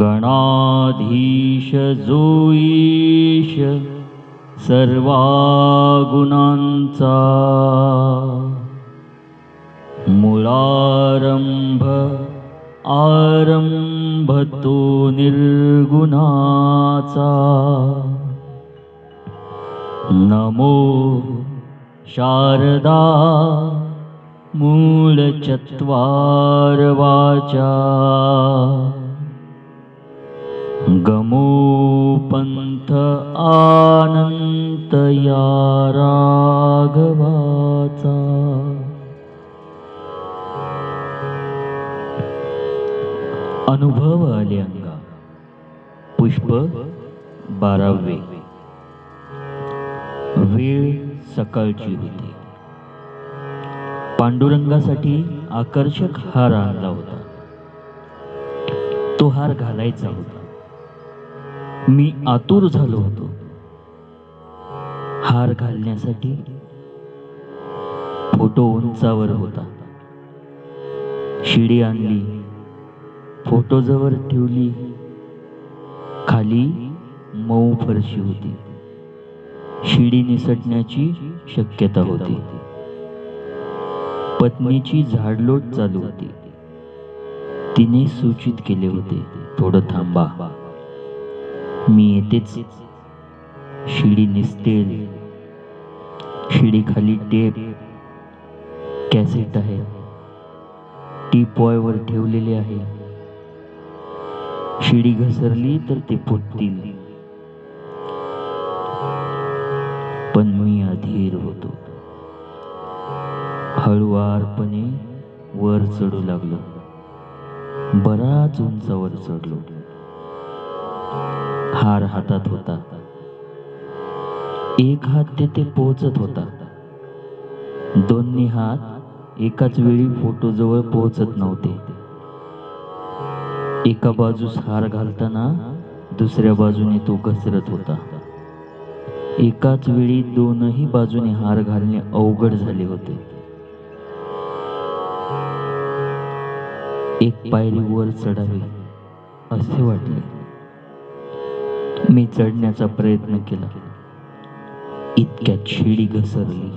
गणाधीश जोईश सर्वा गुणांचा मुळारंभ आरंभ तो निर्गुणाचा. नमो शारदा मूलचत्वार वाचा गमो पंथ आनंत या राघवाचा। अनुभव आले अंगा। पुष्प बारावे। वेळ सकाळची होती। पांडुरंगासाठी आकर्षक हार आणला होता। तो हार घालायचा होता। मी आतुर झालो होतो. हार घालण्यासाठी फोटो उंचावर होता. शिडी आणली. फोटो जवळ ठेवली. खाली मऊ फरशी होती. शिडी निसटण्याची शक्यता होती. पत्नीची झाडलोट चालू होती. तिने सूचित केले होते थोडं थांबा. मी येतेच. शिडी निसतेल. शिडी खाली टेप कॅसेट आहे. टी पॉयवर ठेवलेले आहे. शिडी घसरली तर ते फुटतील. पण मी अधीर होतो. हळुवारपणे वर चढू लागलो. बराच उंचावर चढलो. हार हातात होता. एक हात तेथे पोहोचत होता. दोन्ही हात एकाच वेळी फोटो जवळ पोहोचत नव्हते. एका बाजूस हार घालताना दुसऱ्या बाजूने तो घसरत होता. एकाच वेळी दोनही बाजूने हार घालणे अवघड झाले होते. एक पायरी वर चढावी असे वाटले. मी चढण्याचा प्रयत्न केला. इतक्यात शिडी घसरली.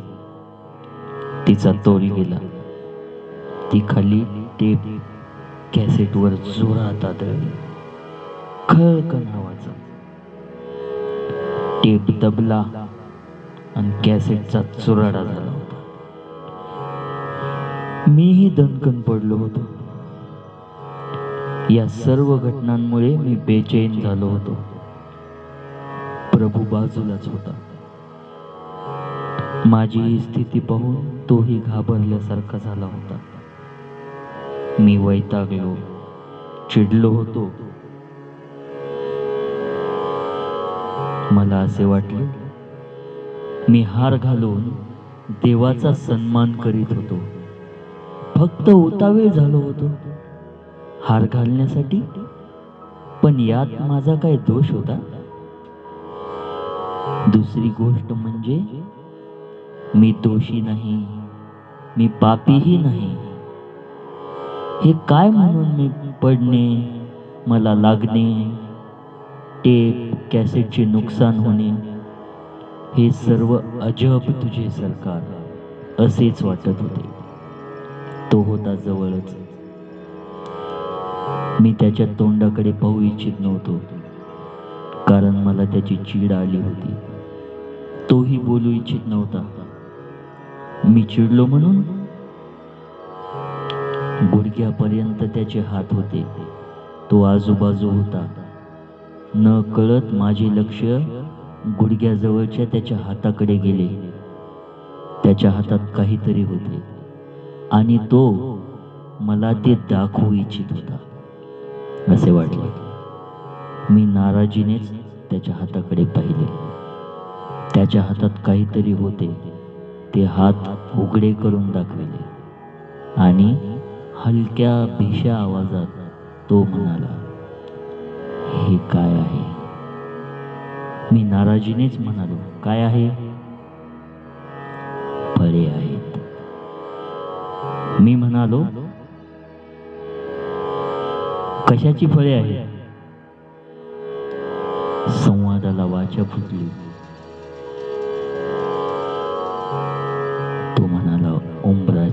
तिचा तोल गेला. ती खाली टेप कॅसेटवर जोरात आदळली. खळकन नावाचा टेप दबला आणि कॅसेटचा चुराडा झाला होता. मीही दणकन पडलो होतो. या सर्व घटनांमुळे मी बेचैन झालो होतो. प्रभू बाजूलाच होता. माझी ही स्थिती पाहून तोही घाबरल्यासारखा झाला होता. मी वैतागलो चिडलो होतो. मला असे वाटले मी हार घालून देवाचा सन्मान करीत होतो. फक्त उतावीळ झालो होतो. हार घालण्यासाठी? पण यात माझा काय दोष होता? दुसरी गोष्ट म्हणजे मी दोषी नाही मी पापीही नाही. हे काय म्हणून मी पडणे मला लागणे टेप कॅसेटचे नुकसान होणे हे सर्व अजब तुझे सरकार असेच वाटत होते. तो होता जवळच. मी त्याच्या तोंडाकडे पाहू इच्छित नव्हतो कारण मला त्याची चीड आली होती. तोही बोलू इच्छित नव्हता. मी चिडलो म्हणून गुडघ्यापर्यंत त्याचे हात होते. तो आजूबाजू होता. न कळत माझे लक्ष गुडघ्याजवळच्या त्याच्या हाताकडे गेले. त्याच्या हातात काहीतरी होते आणि तो मला ते दाखवू इच्छित होता. असे वाटले. मी नाराजीनेच त्याच्या हाताकडे पाहिले. त्याच्या हातात काहीतरी होते. ते हात उघडे करून दाखविले. आणि हलक्या भीषा आवाजात तो म्हणाला हे काय आहे? मी नाराजीनेच म्हणालो काय आहे? फळे आहेत. मी म्हणालो कशाची फळे आहेत? संवादाला वाचा फुटली.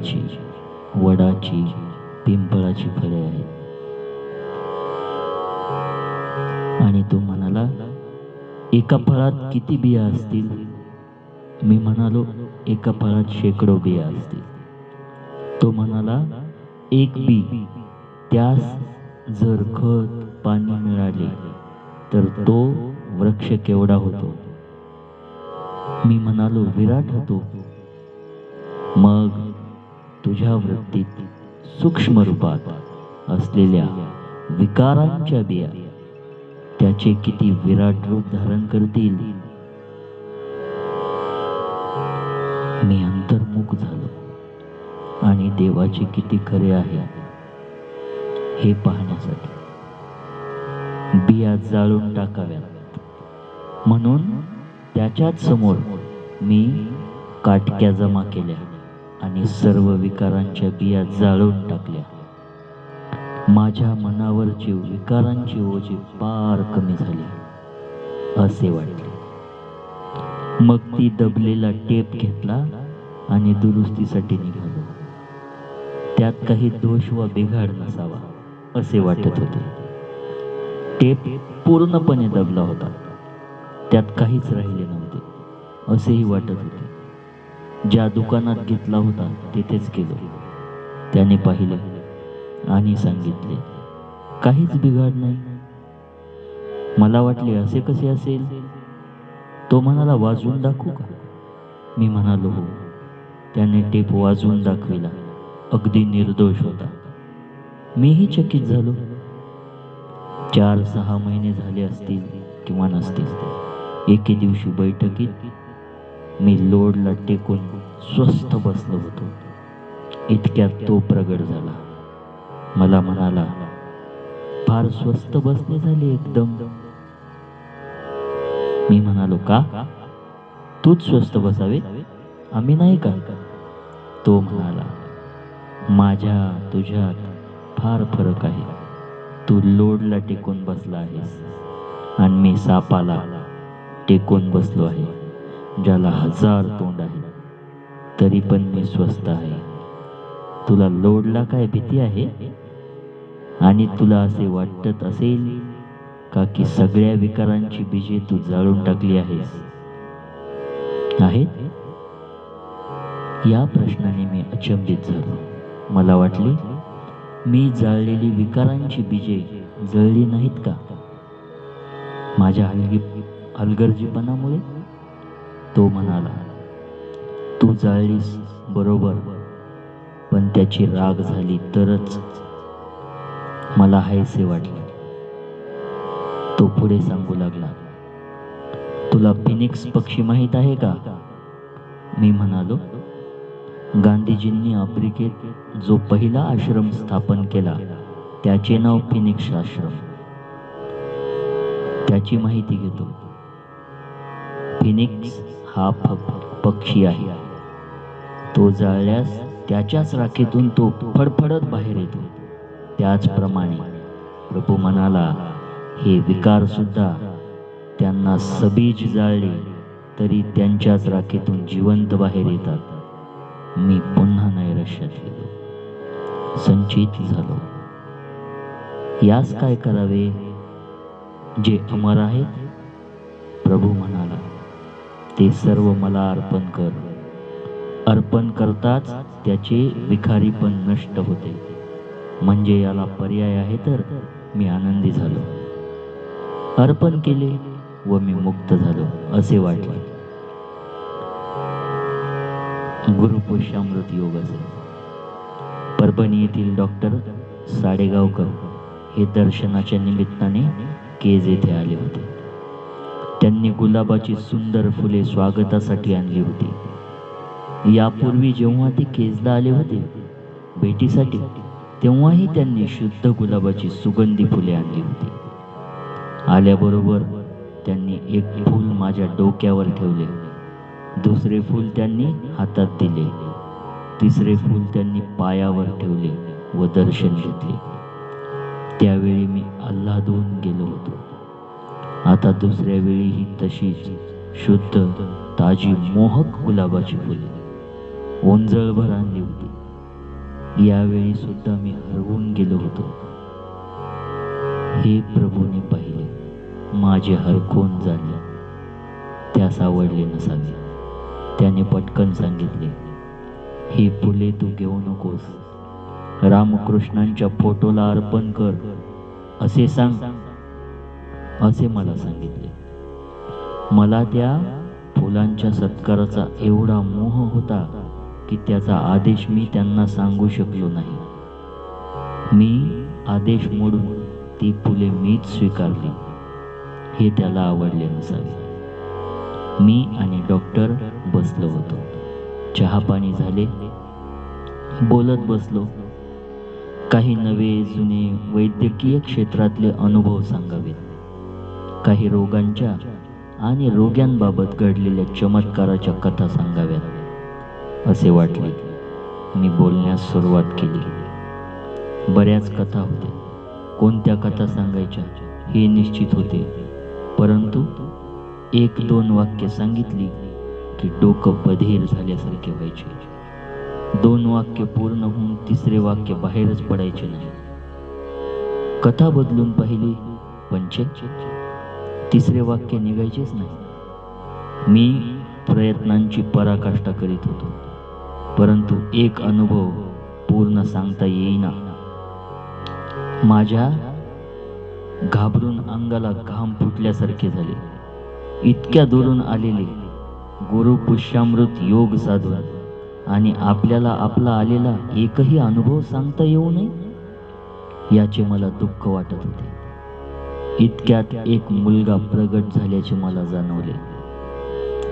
उंबराची वडाची पिंपळाची फळे आहेत. आणि तो म्हणाला एका फळात किती बिया असतील? मी म्हणालो एका फळात शेकडो बिया असतील. तो म्हणाला एक बी. त्यास जर खत पाणी मिळाले तर तो वृक्ष केवढा होतो? मी म्हणालो विराट होतो. मग तुझ्या वृत्तीत सूक्ष्म रूपात असलेल्या विकारांच्या बिया त्याचे किती विराट रूप धारण करतील? मी अंतर्मुख झालो आणि देवाचे किती खरे आहे हे पाहण्यासाठी. बिया जाळून टाकाव्यात. म्हणून त्याच्याच समोर मी काटक्या जमा केल्या. आणि सर्व विकारांच्या बिया जाळून टाकल्या. माझ्या मनावरची विकारांची ओझे पार कमी झाली असे वाटले. मग ती दबलेला टेप घेतला आणि दुरुस्तीसाठी निघालो. त्यात काही दोष व बिघाड नसावा असे वाटत होते. टेप पूर्णपणे दबला होता. त्यात काहीच राहिले नव्हते असेही वाटत होते. ज्या दुकानात घेतला होता तिथेच गेलो. त्याने पाहिले आणि सांगितले काहीच बिघाड नाही. मला वाटले असे कसे असेल? तो म्हणाला वाजवून दाखवू का? मी म्हणालो हो. त्याने टेप वाजवून दाखविला. अगदी निर्दोष होता. मीही चकित झालो. चार सहा महिने झाले असतील किंवा नसतील. एके दिवशी बैठकीत मी लोडला टेकून स्वस्थ बसलो होतो. इतक्यात तो प्रगट झाला. मला म्हणाला फार स्वस्त बसले झाले एकदम. मी म्हणालो का? तूच स्वस्त बसावे? आम्ही नाही का? तो म्हणाला माझ्या तुझ्यात फार फरक आहे. तू लोडला टेकून बसला आहेस आणि मी सापाला टेकून बसलो आहे. ज्याला हजार तोंड आहे तरी पण मी स्वस्त आहे. तुला लोडला काय भीती आहे? आणि तुला असे वाटत असेल का की सगळ्या विकारांची बीजे तू जाळून टाकली आहेस? आहेत या प्रश्नाने मी अचंबित झालो. मला वाटले मी जाळलेली विकारांची बीजे जळली नाहीत का? माझ्या हलगी हलगर्जीपणामुळे तो म्हणाला तू जाळलीस बरोबर पण त्याची राग झाली तरच मला हायसे वाटले. तो पुढे सांगू लागला तुला फिनिक्स पक्षी माहीत आहे का? मी म्हणालो गांधीजींनी आफ्रिकेत जो पहिला आश्रम स्थापन केला त्याचे नाव फिनिक्स आश्रम. त्याची माहिती घेतो. फिनिक्स हा फक्त पक्षी आहे. तो जाळल्यास त्याच्याच राखेतून तो फडफडत बाहेर येतो. त्याचप्रमाणे प्रभू म्हणाला हे विकार सुद्धा त्यांना सबीज जाळले तरी त्यांच्याच राखेतून जिवंत बाहेर येतात. मी पुन्हा नैराश्यात गेलो. संचित झालो. यास काय करावे? जे अमर आहेत प्रभू म्हणाला ते सर्व मला अर्पण कर. अर्पण करताच त्याचे विखारी पण नष्ट होते. म्हणजे याला पर्याय आहे तर मी आनंदी झालो. अर्पण केले व मी मुक्त झालो असे वाटले. गुरुपुष्यामृत योग असे परभणी येथील डॉक्टर साडेगावकर हे दर्शनाच्या निमित्ताने केज येथे आले होते. त्यांनी गुलाबाची सुंदर फुले स्वागतासाठी आणली होती. यापूर्वी जेव्हा ते केजला आले होते भेटीसाठी तेव्हाही त्यांनी शुद्ध गुलाबाची सुगंधी फुले आणली होती. आल्याबरोबर त्यांनी एक फूल माझ्या डोक्यावर ठेवले. दुसरे फूल त्यांनी हातात दिले. तिसरे फूल त्यांनी पायावर ठेवले व दर्शन घेतले. त्यावेळी मी अल्लादून गेलो होतो. आता दुसऱ्या वेळीही तशीच शुद्ध ताजी मोहक गुलाबाची फुले. ओंजळभर आणली होती. यावेळी सुद्धा मी हरवून गेलो होतो. हे प्रभूने पाहिले. माझे हरकून झाले त्यास आवडले नसावे. त्याने पटकन सांगितले ही फुले तू घेऊ नकोस. रामकृष्णांच्या फोटोला अर्पण कर. असे सांग. असे मला सांगितले. मला त्या फुलांच्या सत्काराचा एवढा मोह होता की त्याचा आदेश मी त्यांना सांगू शकलो नाही. मी आदेश मोडून ती फुले मीच स्वीकारली. हे त्याला आवडले नसावे मी आणि डॉक्टर बसलो होतो. चहापाणी झाले. बोलत बसलो. काही नवे जुने वैद्यकीय क्षेत्रातले अनुभव सांगावेत. काही रोगांच्या आणि रोग्यांबाबत घडलेल्या चमत्काराच्या कथा सांगाव्यात. असे वाटले मी बोलण्यास सुरुवात केली. बऱ्याच कथा होत्या. कोणत्या कथा सांगायच्या हे निश्चित होते. परंतु एक दोन वाक्य सांगितली की डोकं बधीर झाल्यासारखे व्हायचे. दोन वाक्य पूर्ण होऊन तिसरे वाक्य बाहेरच पडायचे नाही. कथा बदलून पाहिली पंचे तिसरे वाक्य निघायचेच नाही. मी प्रयत्नांची पराकाष्ठा करीत होतो. परंतु एक अनुभव पूर्ण सांगता येईना. माझ्या घाबरून अंगाला घाम फुटल्यासारखे झाले. इतक्या दुरून आलेले गुरु पुष्यामृत योग साधून आणि आपल्याला आपला आलेला एकही अनुभव सांगता येऊ नये याचे मला दुःख वाटत होते. इतक्यात एक मुलगा प्रगट झाल्याचे मला जाणवले.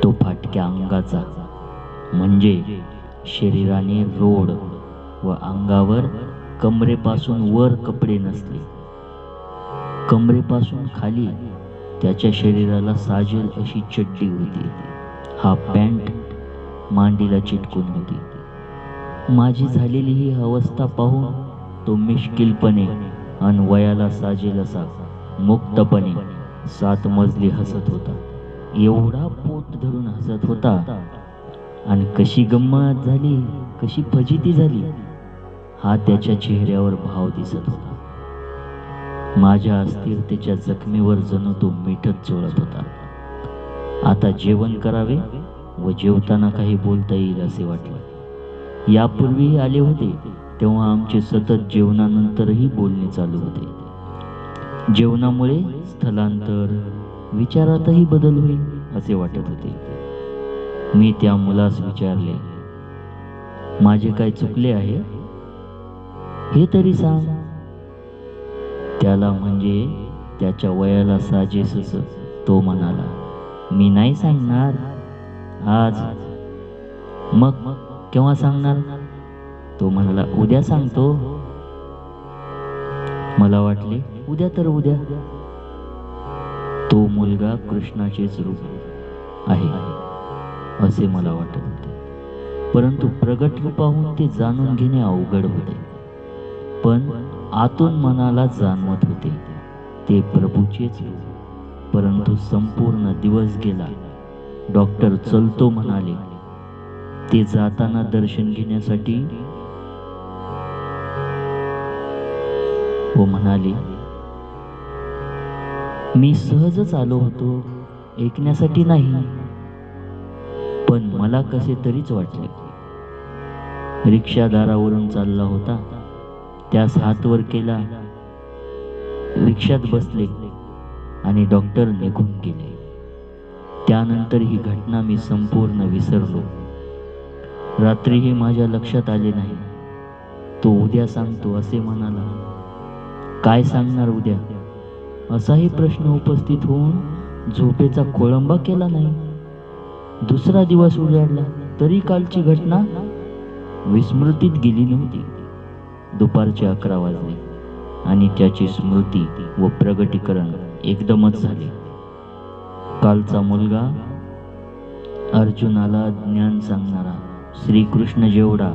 तो फाटक्या अंगाचा म्हणजे शरीराने रोड व अंगावर कमरेपासून वर कपडे नसले. कमरेपासून खाली त्याच्या शरीराला साजेल अशी चड्डी होती. हा पॅन्ट मांडीला चिटकून होती. माझी झालेली ही अवस्था पाहून तो मिश्किलपणे आणि वयाला साजेल असा मुक्तपणे सात मजली हसत होता. एवढा पोट धरून हसत होता. आणि कशी गंमत झाली कशी फजिती झाली हा त्याच्या चेहऱ्यावर भाव दिसत होता. माझ्या अस्थिरतेच्या जखमीवर जणू तो मिठच चोळत होता. आता जेवण करावे व जेवताना काही बोलता येईल असे वाटले. यापूर्वीही आले होते तेव्हा आमचे सतत जेवणानंतरही बोलणे चालू होते. जेवणामुळे स्थलांतर विचारातही बदल होईल असे वाटत होते. मी त्या मुलास विचारले माझे काय चुकले आहे? हे तरी सांग. त्याला म्हणजे त्याच्या वयाला साजेसच तो म्हणाला मी नाही सांगणार. आज. मग केव्हा सांगणार? तो म्हणाला उद्या सांगतो. मला वाटले उद्या तर उद्या. तो मुलगा कृष्णाचेच रूप आहे असे मला वाटत होते. परंतु प्रगट रूपाहून ते जाणून घेणे अवघड होते. पण आतून मनाला जाणवत होते ते प्रभूचेच परंतु संपूर्ण दिवस गेला. डॉक्टर चलतो म्हणाले ते जाताना दर्शन घेण्यासाठी? व म्हणाले मी सहजच आलो होतो ऐकण्यासाठी नाही. पण मला कसे तरीच वाटले रिक्षादारावरून चालला होता. त्यास हातवर केला. रिक्षात बसले आणि डॉक्टर निघून गेले. त्यानंतर ही घटना मी संपूर्ण विसरलो. रात्रीही माझ्या लक्षात आले नाही. तो उद्या सांगतो असे म्हणाला. काय सांगणार उद्या? असाही प्रश्न उपस्थित होऊन झोपेचा कोळंबा केला नाही. दुसरा दिवस उजाडला तरी कालची घटना विस्मृतीत गेली नव्हती. दुपारचे अकरा वाजले आणि त्याची स्मृती व प्रगटीकरण एकदमच झाले. कालचा मुलगा अर्जुनाला ज्ञान सांगणारा श्रीकृष्ण जेवढा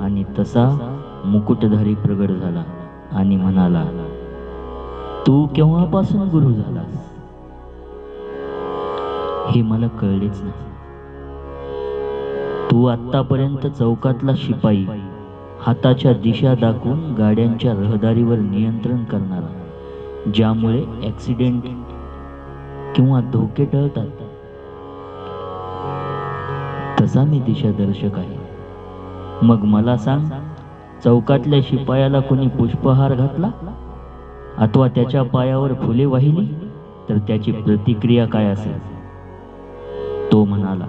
आणि तसा मुकुटधारी प्रगट झाला आणि म्हणाला तू केव्हापासून गुरु झालास? हे मला कळलेच नाही. तू आतापर्यंत चौकातला शिपाई हाताच्या दिशा दाखवून गाड्यांच्या रहदारीवर नियंत्रण करणारा ज्यामुळे ॲक्सिडेंट किंवा धोके टळतात. तसा मी दिशादर्शक आहे. मग मला सांग चौकातल्या शिपायाला कोणी पुष्पहार घातला? अथवा त्याच्या पायावर फुले वाहिली तर त्याची प्रतिक्रिया काय असेल? तो म्हणाला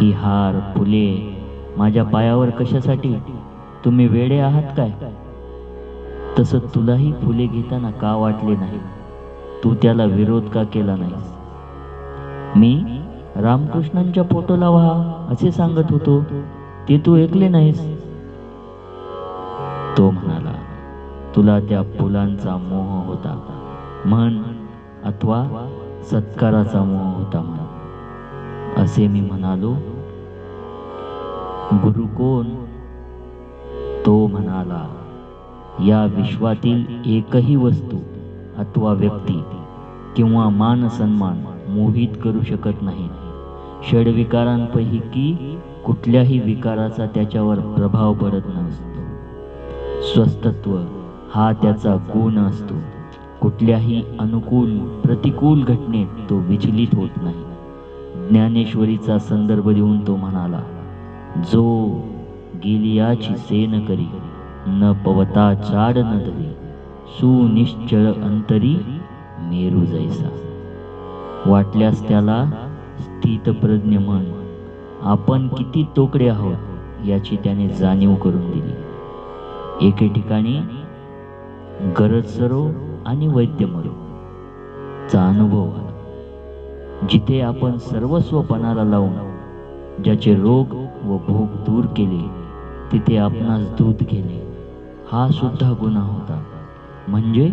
ही हार फुले माझ्या पायावर कशासाठी? तुम्ही वेडे आहात काय? तसं तुलाही फुले घेताना का वाटले नाही? तू त्याला विरोध का केला नाहीस मी रामकृष्णांच्या फोटोला व्हा असे सांगत होतो. ते तू ऐकले नाहीस? तो म्हणाला तुला त्या फुलांचा मोह होता. म्हण अथवा सत्काराचा मोह होता म्हण. असे मी म्हणालो. गुरु कोण? तो म्हणाला या विश्वातील एकही वस्तू अथवा व्यक्ती किंवा मान सन्मान मोहित करू शकत नाही. षडविकारांपैकी कुठल्याही विकाराचा त्याच्यावर प्रभाव पडत नसतो. स्वस्तत्व हा त्याचा गुण असतो. कुठल्याही अनुकूल प्रतिकूल घटनेत तो विचलित होत नाही. ज्ञानेश्वरीचा संदर्भ देऊन तो म्हणाला जो गिलियाची सेन करी न पवता चाड न धरी सुनिश्चळ अंतरी मेरू जैसा. वाटल्यास त्याला स्थितप्रज्ञ म्हण आपण किती तोकडे आहोत याची त्याने जाणीव करून दिली. एके ठिकाणी गरज सरो आणि वैद्य मरो चा अनुभव आला. जिथे आपण सर्वस्व पणाला लावून ज्याचे रोग व भोग दूर केले तिथे आपणास दूध केले हा सुद्धा गुन्हा होता. म्हणजे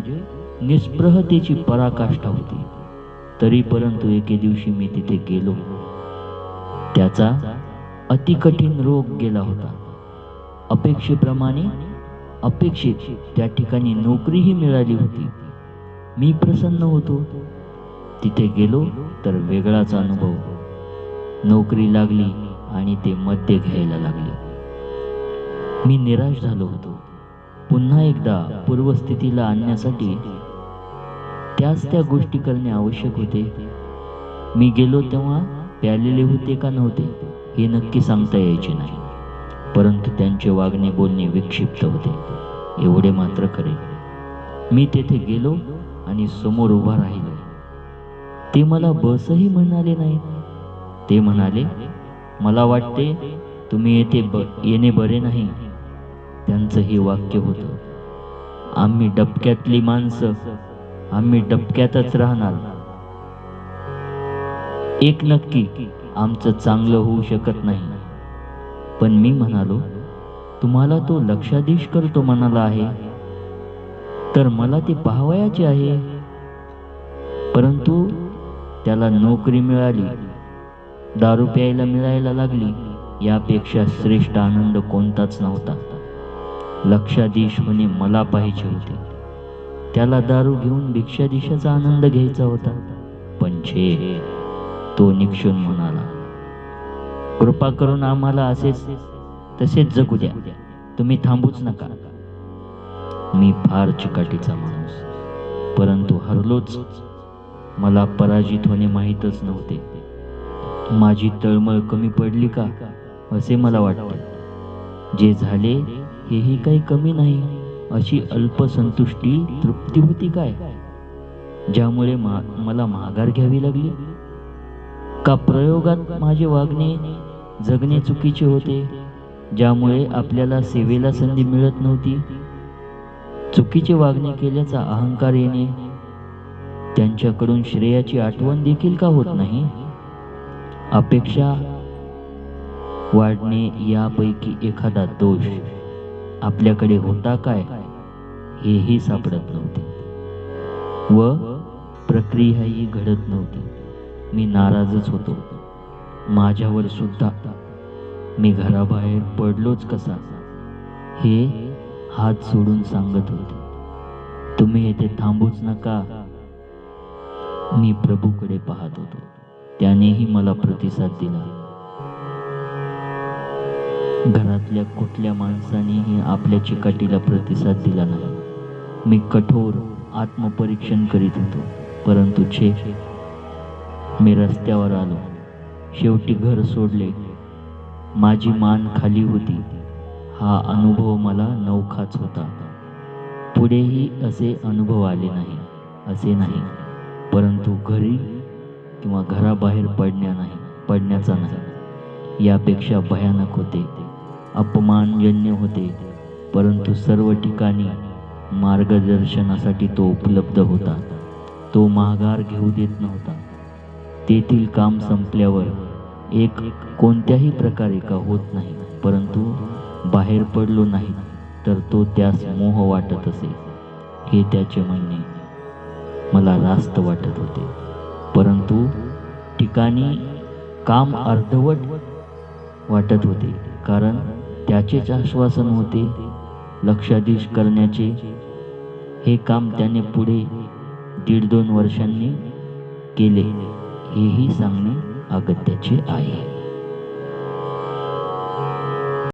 निस्पृहतेची पराकाष्ठा होती. तरी परंतु एके दिवशी मी तिथे गेलो. त्याचा अतिकठीण रोग गेला होता. अपेक्षेप्रमाणे अपेक्षित त्या ठिकाणी नोकरीही मिळाली होती. मी प्रसन्न होतो. तिथे गेलो तर वेगळाच अनुभव. नोकरी लागली आणि ते मद्य घ्यायला लागले. मी निराश झालो होतो. पुन्हा एकदा पूर्वस्थितीला आणण्यासाठी त्याच त्या गोष्टी करणे आवश्यक होते. मी गेलो तेव्हा प्यालेले होते का नव्हते हे नक्की सांगता यायचे नाही. परंतु त्यांचे वागणे बोलणे विक्षिप्त होते. एवढे मात्र खरे. मी तेथे गेलो आणि समोर उभा राहिलो. ते मला बसही म्हणाले नाही. ते म्हणाले मला वाटते तुम्ही येथे ब येणे बरे नाही. त्यांचं हे वाक्य होतं. आम्ही डबक्यातली माणसं आम्ही डबक्यातच राहणार. एक नक्की आमचं चांगलं होऊ शकत नाही. पण मी म्हणालो तुम्हाला तो लक्षाधीश करतो म्हणाला आहे. तर मला ते पाहावयाचे आहे. परंतु त्याला नोकरी मिळाली. दारू प्यायला मिळायला लागली. यापेक्षा श्रेष्ठ आनंद कोणताच नव्हता. लक्षाधीश होणे मला पाहिजे होते. त्याला दारू घेऊन भिक्षाधीशाचा आनंद घ्यायचा होता. पण छे तो निक्षून म्हणाला कृपा करून आम्हाला असेच तसेच जगू द्या. तुम्ही थांबूच नका. मी फार चिकाटीचा माणूस परंतु हरलोच मला पराजित होणे माहीतच नव्हते. माझी तळमळ कमी पडली का असे मला वाटते. जे झाले हेही काही कमी नाही अशी अल्पसंतुष्टी तृप्ती होती काय? ज्यामुळे मा मला माघार घ्यावी लागली. का प्रयोगात माझे वागणे जगणे चुकीचे होते ज्यामुळे आपल्याला सेवेला संधी मिळत नव्हती. चुकीचे वागणे केल्याचा अहंकार येणे त्यांच्याकडून श्रेयाची आठवण देखील का होत नाही? अपेक्षा वाढणे यापैकी एखादा दोष आपल्याकडे होता काय हेही सापडत नव्हते. व प्रक्रियाही घडत नव्हती. मी नाराजच होतो. माझ्यावर सुद्धा मी घराबाहेर पडलोच कसा? हे हात सोडून सांगत होते. तुम्ही येथे थांबूच नका. मी प्रभूकडे पाहत होतो. त्यानेही मला प्रतिसाद दिला. घरातल्या कुठल्या माणसानेही आपल्या चिकाटीला प्रतिसाद दिला नाही. मी कठोर आत्मपरीक्षण करीत होतो. परंतु छे मी रस्त्यावर आलो. शेवटी घर सोडले. माझी मान खाली होती. हा अनुभव मला नौखाच होता. पुढेही असे अनुभव आले नाही असे नाही. परंतु घरी किंवा घराबाहेर पडण्या नाही पडण्याचा नाही. यापेक्षा भयानक होते. अपमानजन्य होते. परंतु सर्व ठिकाणी मार्गदर्शनासाठी तो उपलब्ध होता. तो माघार घेऊ देत नव्हता. तेथील काम संपल्यावर एक कोणत्याही प्रकारे का होत नाही परंतु बाहेर पडलो नाही तर तो त्यास मोह वाटत असे. हे त्याचे म्हणणे. मला रास्त वाटत होते. परंतु ठिकाणी काम अर्धवट वाटत होते कारण त्याचेच आश्वासन होते. लक्षाधीश करण्याचे हे काम त्याने पुढे दीड दोन वर्षांनी केले हेही सांगणे अगत्याचे आहे.